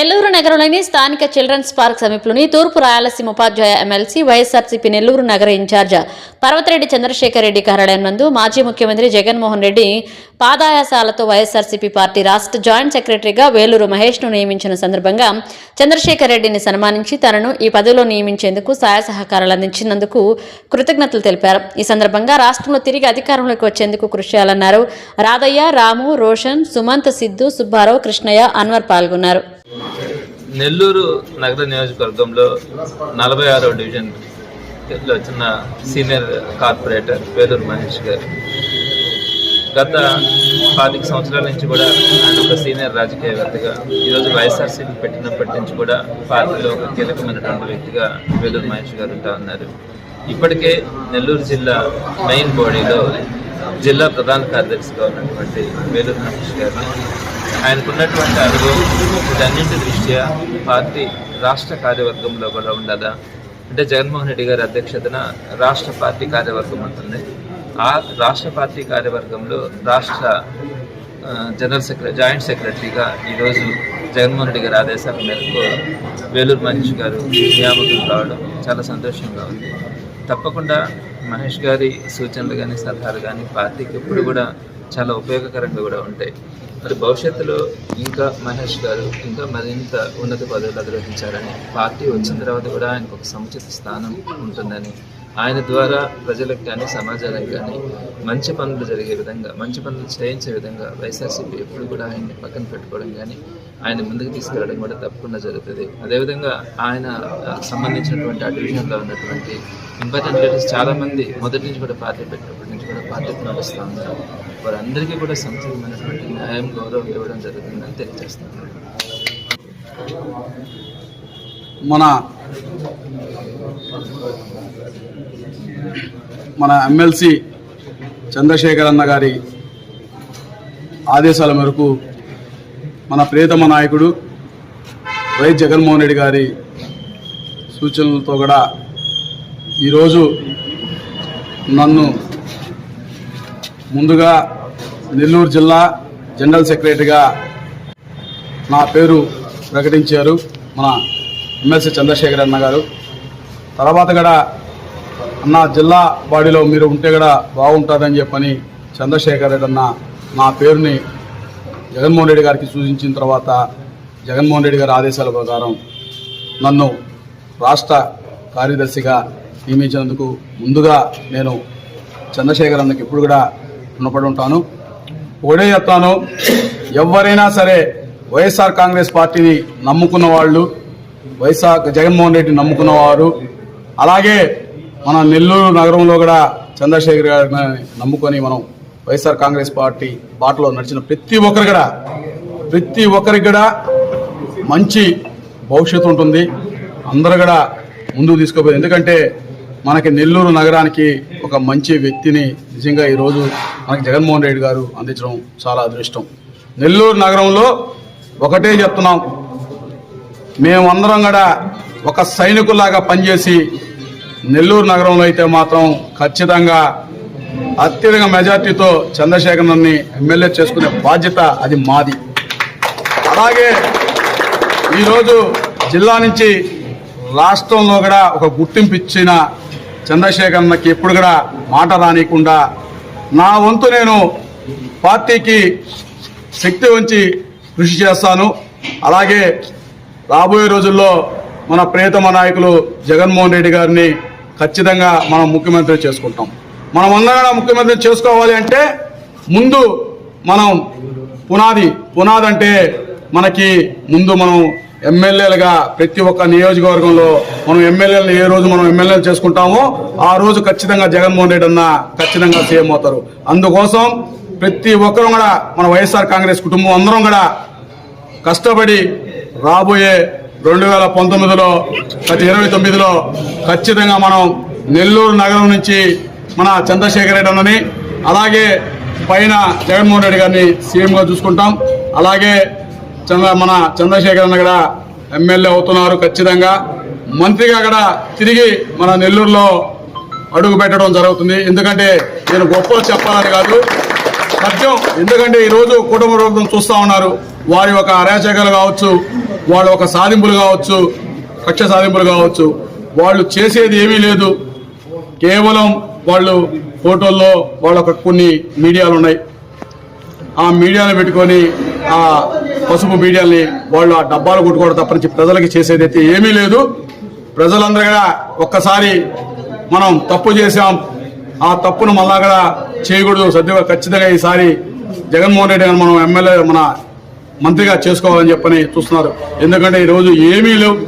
నెల్లూరు నగరంలోని స్థానిక children's park సమీపంలోని తూర్పు రాయలసీమ ఉపాధ్యాయ ఎమ్మెల్సీ వైఎస్ఆర్సీపీ నెల్లూరు నగర ఇన్ఛార్జ్ పర్వతిరెడ్డి చంద్రశేఖర్ రెడ్డి కార్యాలయం నందు మాజీ ముఖ్యమంత్రి జగన్మోహన్ రెడ్డి పాదాయాసాలతో వైఎస్ఆర్సీపీ పార్టీ రాష్ట్ర జాయింట్ సెక్రటరీగా వేలూరు మహేష్ను నియమించిన సందర్భంగా చంద్రశేఖర్ రెడ్డిని సన్మానించి తనను ఈ పదవిలో నియమించేందుకు సహాయ సహకారాలు అందించినందుకు కృతజ్ఞతలు తెలిపారు. ఈ సందర్భంగా రాష్ట్రంలో తిరిగి అధికారంలోకి వచ్చేందుకు కృషి చేయాలన్నారు. రాధయ్య రాము రోషన్ సుమంత్ సిద్ధు సుబ్బారావు కృష్ణయ్య అన్వర్ పాల్గొన్నారు. నెల్లూరు నగర నియోజకవర్గంలో నలభై ఆరో డివిజన్లో వచ్చిన సీనియర్ కార్పొరేటర్ వేలూరు మహేష్ గారు. గత పాతిక సంవత్సరాల నుంచి కూడా ఆయన ఒక సీనియర్ రాజకీయవేత్తగా ఈరోజు వైఎస్ఆర్సీపీ పెట్టినప్పటి నుంచి కూడా పార్టీలో ఒక కీలకమైనటువంటి వ్యక్తిగా వేలూరు మహేష్ గారు ఉంటా ఉన్నారు. ఇప్పటికే నెల్లూరు జిల్లా మెయిన్ బాడీలో జిల్లా ప్రధాన కార్యదర్శిగా ఉన్నటువంటి వేలూరు మహేష్ గారిని ఆయనకున్నటువంటి అనుభవం ఇదన్నింటి దృష్ట్యా పార్టీ రాష్ట్ర కార్యవర్గంలో కూడా ఉండదా? అంటే జగన్మోహన్ రెడ్డి గారి అధ్యక్షతన రాష్ట్ర పార్టీ కార్యవర్గం ఉంటుంది. ఆ రాష్ట్ర పార్టీ కార్యవర్గంలో రాష్ట్ర జనరల్ సెక్రటరీ జాయింట్ సెక్రటరీగా ఈరోజు జగన్మోహన్ రెడ్డి గారి ఆదేశాల మేరకు వేలూరు మహేష్ గారు నియామకులు కావడం చాలా సంతోషంగా ఉంది. తప్పకుండా మహేష్ గారి సూచనలు కానీ సలహాలు కానీ పార్టీకి ఎప్పుడు కూడా చాలా ఉపయోగకరంగా కూడా ఉంటాయి. మరి భవిష్యత్తులో ఇంకా మహేష్ గారు ఇంకా మరింత ఉన్నత పదవులు అధిరోహించారని పార్టీ వచ్చిన తర్వాత కూడా ఆయనకు ఒక సముచిత స్థానం ఉంటుందని ఆయన ద్వారా ప్రజలకు కానీ సమాజానికి కానీ మంచి పనులు జరిగే విధంగా మంచి పనులు చేయించే విధంగా వైఎస్ఆర్సీపీ ఎప్పుడు కూడా ఆయన్ని పక్కన పెట్టుకోవడం కానీ ఆయన ముందుకు తీసుకెళ్ళడం కూడా తప్పకుండా జరుగుతుంది. అదేవిధంగా ఆయన సంబంధించినటువంటి ఆ డివిజన్లో ఉన్నటువంటి ఇంపార్టెంట్ లీడర్స్ చాలామంది మొదటి నుంచి కూడా పార్టీ పెట్టినప్పటి నుంచి కూడా పార్టీకి నడుస్తూ ఉన్నారు. వారందరికీ కూడా సంచలమైనటువంటి న్యాయం గౌరవం ఇవ్వడం జరుగుతుందని తెలియజేస్తున్నారు మన మన ఎమ్మెల్సీ చంద్రశేఖర్ అన్న గారి ఆదేశాల మేరకు మన ప్రియతమ నాయకుడు వైఎస్ జగన్మోహన్ రెడ్డి గారి సూచనలతో కూడా ఈరోజు నన్ను ముందుగా నెల్లూరు జిల్లా జనరల్ సెక్రటరీగా నా పేరు ప్రకటించారు మన ఎమ్మెల్సీ చంద్రశేఖర్ అన్న గారు. తర్వాత కూడా అన్న జిల్లా బాడీలో మీరు ఉంటే కూడా బాగుంటుందని చెప్పని చంద్రశేఖర్ రెడ్డి అన్న నా పేరుని జగన్మోహన్ రెడ్డి గారికి సూచించిన తర్వాత జగన్మోహన్ రెడ్డి గారి ఆదేశాల ప్రకారం నన్ను రాష్ట్ర కార్యదర్శిగా నియమించినందుకు ముందుగా నేను చంద్రశేఖర్ అన్నకి ఇప్పుడు కూడా రుణపడి ఉంటాను. ఒకటే చెప్తాను ఎవరైనా సరే వైఎస్ఆర్ కాంగ్రెస్ పార్టీని నమ్ముకున్న వాళ్ళు వైఎస్ఆర్ జగన్మోహన్ రెడ్డిని నమ్ముకున్నవారు అలాగే మన నెల్లూరు నగరంలో కూడా చంద్రశేఖర్ గారిని నమ్ముకొని మనం వైఎస్ఆర్ కాంగ్రెస్ పార్టీ బాటలో నడిచిన ప్రతి ఒక్కరు కూడా ప్రతి ఒక్కరికి కూడా మంచి భవిష్యత్తు ఉంటుంది. అందరు కూడా ముందుకు తీసుకుపోయి ఎందుకంటే మనకి నెల్లూరు నగరానికి ఒక మంచి వ్యక్తిని నిజంగా ఈరోజు మనకి జగన్మోహన్ రెడ్డి గారు అందించడం చాలా అదృష్టం. నెల్లూరు నగరంలో ఒకటే చెప్తున్నాం. మేమందరం కూడా ఒక సైనికులాగా పనిచేసి నెల్లూరు నగరంలో అయితే మాత్రం ఖచ్చితంగా అత్యధిక మెజార్టీతో చంద్రశేఖరన్ని ఎమ్మెల్యే చేసుకునే బాధ్యత అది మాది. అలాగే ఈరోజు జిల్లా నుంచి రాష్ట్రంలో కూడా ఒక గుర్తింపు ఇచ్చిన చంద్రశేఖరన్నకి ఎప్పుడు కూడా మాట రానియకుండా నా వంతు నేను పార్టీకి శక్తి ఉంచి కృషి చేస్తాను. అలాగే రాబోయే రోజుల్లో మన ప్రియతమ నాయకులు జగన్మోహన్ రెడ్డి గారిని ఖచ్చితంగా మనం ముఖ్యమంత్రి చేసుకుంటాం. మనం అందరం ముఖ్యమంత్రి చేసుకోవాలి అంటే ముందు మనం పునాది పునాది అంటే మనకి ముందు మనం ఎమ్మెల్యేలుగా ప్రతి ఒక్క నియోజకవర్గంలో మనం ఎమ్మెల్యేలను ఏ రోజు మనం ఎమ్మెల్యేలు చేసుకుంటామో ఆ రోజు ఖచ్చితంగా జగన్మోహన్ రెడ్డి అన్న ఖచ్చితంగా సీఎం అవుతారు. అందుకోసం ప్రతి ఒక్కరూ కూడా మన వైఎస్ఆర్ కాంగ్రెస్ కుటుంబం అందరం కూడా కష్టపడి రాబోయే రెండు వేల పంతొమ్మిదిలో ఇరవై తొమ్మిదిలో ఖచ్చితంగా మనం నెల్లూరు నగరం నుంచి మన చంద్రశేఖర్ రెడ్డి అన్నని అలాగే పైన జగన్మోహన్ రెడ్డి గారిని సీఎంగా చూసుకుంటాం. అలాగే చంద్ర మన చంద్రశేఖర్ అన్న కూడా ఎమ్మెల్యే అవుతున్నారు ఖచ్చితంగా. మంత్రిగా కూడా తిరిగి మన నెల్లూరులో అడుగు పెట్టడం జరుగుతుంది. ఎందుకంటే నేను గొప్పలు చెప్పాలని కాదు. సత్యం. ఎందుకంటే ఈరోజు కుటుంబ రోగం చూస్తూ ఉన్నారు. వారి ఒక అరాచకాలు కావచ్చు వాళ్ళ ఒక సాధింపులు కావచ్చు కక్ష సాధింపులు కావచ్చు వాళ్ళు చేసేది ఏమీ లేదు. కేవలం వాళ్ళు ఫోటోల్లో వాళ్ళ కొన్ని మీడియాలు ఉన్నాయి. ఆ మీడియాను పెట్టుకొని ఆ పసుపు మీడియాని వాళ్ళు ఆ డబ్బాలు కొట్టుకోవడం తప్పనించి ప్రజలకి చేసేదైతే ఏమీ లేదు. ప్రజలందరూ కూడా ఒక్కసారి మనం తప్పు చేశాం ఆ తప్పును మళ్ళా కూడా చేయకూడదు. సద్య ఖచ్చితంగా ఈసారి జగన్మోహన్ రెడ్డి గారు మనం ఎమ్మెల్యే మన మంత్రిగా చేసుకోవాలని చెప్పని చూస్తున్నారు. ఎందుకంటే ఈరోజు ఏమీ లేవు.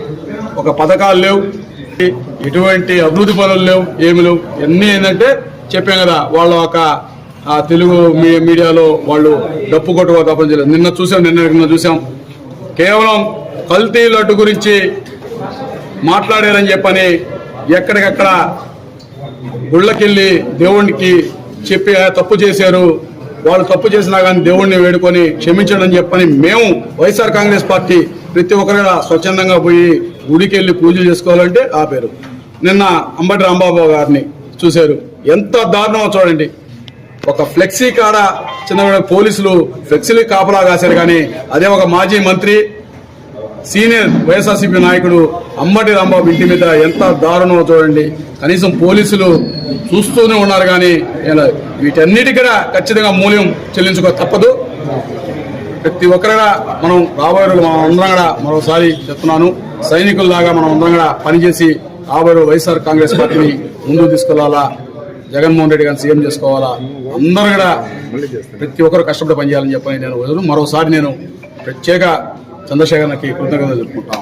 ఒక పథకాలు లేవు. ఎటువంటి అభివృద్ధి పనులు లేవు. ఏమి లేవు. ఇవన్నీ ఏంటంటే చెప్పాం కదా వాళ్ళ ఒక తెలుగు మీ- మీడియాలో వాళ్ళు డప్పు కొట్టుకో తప్పనిసరి నిన్న చూసాం నిన్న నిన్న చూసాం. కేవలం కల్తీ లడ్డు గురించి మాట్లాడారని చెప్పని ఎక్కడికక్కడ గుళ్ళకెళ్ళి దేవునికి చెప్పి తప్పు చేశారు. వాళ్ళు తప్పు చేసినా కానీ దేవుణ్ణి వేడుకొని క్షమించడం చెప్పని మేము వైఎస్ఆర్ కాంగ్రెస్ పార్టీ ప్రతి ఒక్కరు స్వచ్ఛందంగా పోయి గుడికి వెళ్ళి పూజలు చేసుకోవాలంటే ఆపారు నిన్న అంబటి రాంబాబు గారిని చూశారు. ఎంత దారుణమో చూడండి. ఒక ఫ్లెక్సీ కాడ చిన్న పోలీసులు ఫ్లెక్సీలు కాపలా కాశారు కానీ అదే ఒక మాజీ మంత్రి సీనియర్ వైఎస్ఆర్సీపీ నాయకుడు అమ్మటి రాంబాబు ఇంటి మీద ఎంత దారుణమో చూడండి. కనీసం పోలీసులు చూస్తూనే ఉన్నారు కానీ వీటన్నిటి కూడా ఖచ్చితంగా మూల్యం చెల్లించుకో తప్పదు. ప్రతి ఒక్కరుగా మనం రాబోయే రోజులు మనం అందరం కూడా మరోసారి చెప్తున్నాను సైనికుల్లాగా మనం అందరం కూడా పనిచేసి రాబోయే వైఎస్ఆర్ కాంగ్రెస్ పార్టీని ముందుకు తీసుకెళ్ళాలా జగన్మోహన్ రెడ్డి గారిని సీఎం చేసుకోవాలా అందరూ కూడా ప్రతి ఒక్కరు కష్టపడి పనిచేయాలని చెప్పని నేను మరోసారి నేను ప్రత్యేక చంద్రశేఖర్కి కృతజ్ఞతలు చెప్పుకుంటాం